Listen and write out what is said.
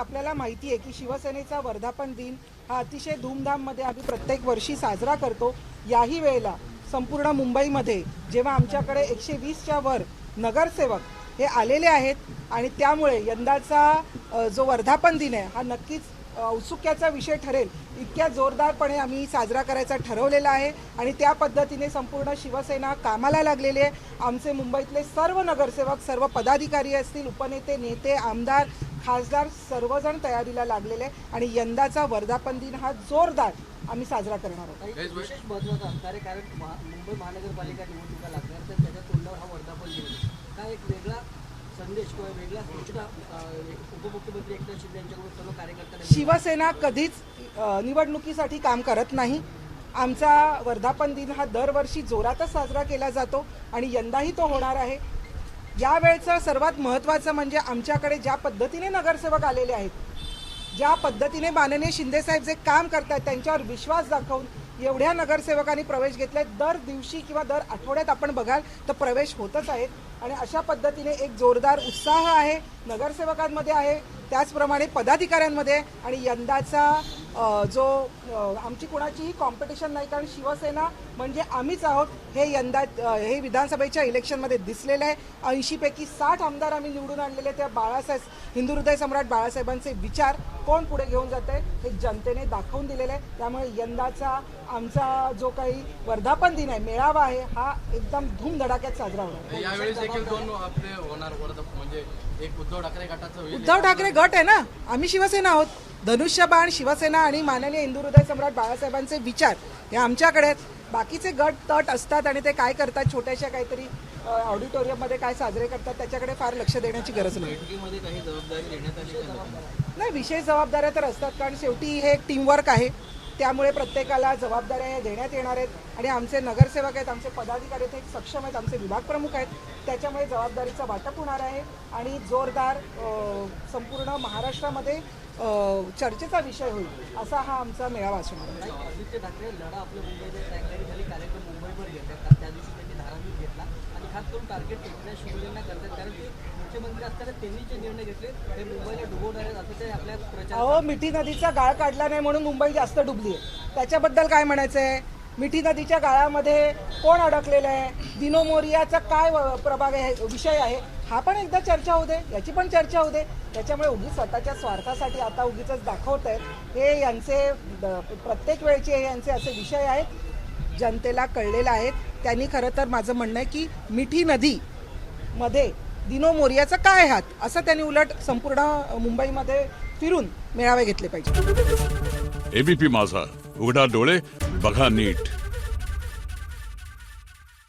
आपल्याला माहिती आहे की शिवसेनेचा वर्धापन दिन हा अतिशय धूमधाममध्ये आम्ही प्रत्येक वर्षी साजरा करतो. याही वेळेला संपूर्ण मुंबईमध्ये जेव्हा आमच्याकडे एकशे वीसच्या वर नगरसेवक हे आलेले आहेत आणि त्यामुळे यंदाचा जो वर्धापन दिन आहे हा नक्कीच औत्सुक्याचा विषय ठरेल. इतक्या जोरदारपणे आम्ही साजरा करायचा ठरवलेला आहे आणि त्या पद्धतीने संपूर्ण शिवसेना कामाला लागलेली आहे. आमचे मुंबईतले सर्व नगरसेवक सर्व पदाधिकारी असतील उपनेते नेते आमदार खासदार सर्वजण तयारीला लागलेले आहे आणि यंदाचा वर्धापन दिन हा जोरदार आम्ही साजरा करणार आहोत. विशेष महत्वाचं असणार आहे कारण मुंबई महानगरपालिका निवडणुका लागणार तर त्याच्या तोंडावर हा वर्धापन दिन. काय एक वेगळा संदेश किंवा वेगळा सूचना उपमुख्यमंत्री एकनाथ शिंदे यांच्याकडून सर्व कार्यकर्त्यांना शिवसेना कधीच निवडणुकीसाठी काम करत नाही. आमचा वर्धापन दिन हा दरवर्षी जोरातच साजरा केला जातो आणि यंदाही तो होणार आहे. यावेळचं सर्वात महत्त्वाचं म्हणजे आमच्याकडे ज्या पद्धतीने नगरसेवक आलेले आहेत ज्या पद्धतीने माननीय शिंदेसाहेब जे काम करतात त्यांच्यावर विश्वास दाखवून एवढ्या नगरसेवकांनी प्रवेश घेतलाय. दर दिवशी किंवा दर आठवड्यात आपण बघाल तर प्रवेश होतच आहेत. आणि अशा पद्धतीने एक जोरदार उत्साह आहे नगरसेवकांमध्ये आहे त्याचप्रमाणे पदाधिकाऱ्यांमध्ये. आणि यंदाचा जो आमची कुणाचीही कॉम्पिटिशन नाही कारण शिवसेना म्हणजे आम्हीच आहोत हे यंदा हे विधानसभेच्या इलेक्शनमध्ये दिसलेलं आहे. ऐंशीपैकी साठ आमदार आम्ही निवडून आणलेले त्या बाळासाहेब हिंदू हृदय सम्राट बाळासाहेबांचे विचार कोण पुढे घेऊन जात आहे हे जनतेने दाखवून दिलेलं आहे. त्यामुळे यंदाचा आमचा जो काही वर्धापन दिन आहे मेळावा आहे हा एकदम धूमधडाक्यात साजरा होणार आहे. यावेळेस देखील दोन आपले होणार वर्ध म्हणजे एक उद्धव ठाकरे गटाचं होईल. उद्धव ठाकरे गट आहे ना? आम्ही शिवसेना आहोत. धनुष्यबाण शिवसेना आणि माननीय हिंदू हृदय सम्राट बाळासाहेबांचे विचार हे आमच्याकडे आहेत. बाकीचे गट तट असतात आणि ते काय करतात? छोट्याशा काहीतरी ऑडिटोरियममध्ये काय साजरे करतात? त्याच्याकडे फार लक्ष देण्याची गरज नाही? नाही? विशेष जबाबदाऱ्या तर असतात कारण शेवटी हे एक टीमवर्क आहे. त्यामुळे प्रत्येकाला जबाबदाऱ्या देण्यात येणार आहेत. आणि आमचे नगरसेवक आहेत आमचे पदाधिकारी आहेत एक सक्षम आहेत आमचे विभाग प्रमुख आहेत. त्याच्यामुळे जबाबदारीचं वाटप होणार आहे. आणि जोरदार संपूर्ण महाराष्ट्रामध्ये चर्चेचा विषय होईल असा हा आमचा मेळावा असणार आहे नाही, आदित्य ठाकरे लढा आपल्या मुंबईमध्ये टॅगलाईन झाली कार्यक्रम मुंबईवर घेतात कारण त्या दिवशी त्यांनी धारावीत घेतला आणि खास करून टार्गेट एकनाथ शिवसेना करतात कारण ते मुख्यमंत्री असताना त्यांनी जे निर्णय घेतले ते मुंबईला डुबवणार आहेत असं ते आपल्या प्रचार अहो मिठी नदीचा गाळ काढला नाही म्हणून मुंबई जास्त डुबली आहे त्याच्याबद्दल काय म्हणायचं आहे मिठी नदीच्या गाळामध्ये कोण अडकलेलं आहे? दिनो मोरियाचा काय व- प्रभाग आहे? विषय आहे. हा पण एकदा चर्चा होऊ दे. याची पण चर्चा होऊ दे. त्याच्यामुळे उगीच स्वतःच्या स्वार्थासाठी आता उगीच दाखवत आहेत हे यांचे प्रत्येक वेळचे हे यांचे असे विषय आहेत. जनतेला कळलेलं आहेत. त्यांनी खरं तर माझं म्हणणं आहे की मिठी नदी मध्ये दिनो मोर्याचा काय हात? असं त्यांनी उलट संपूर्ण मुंबईमध्ये फिरून मेळावे घेतले पाहिजे. एबीपी माझा. उघडा डोळे बघा नीट.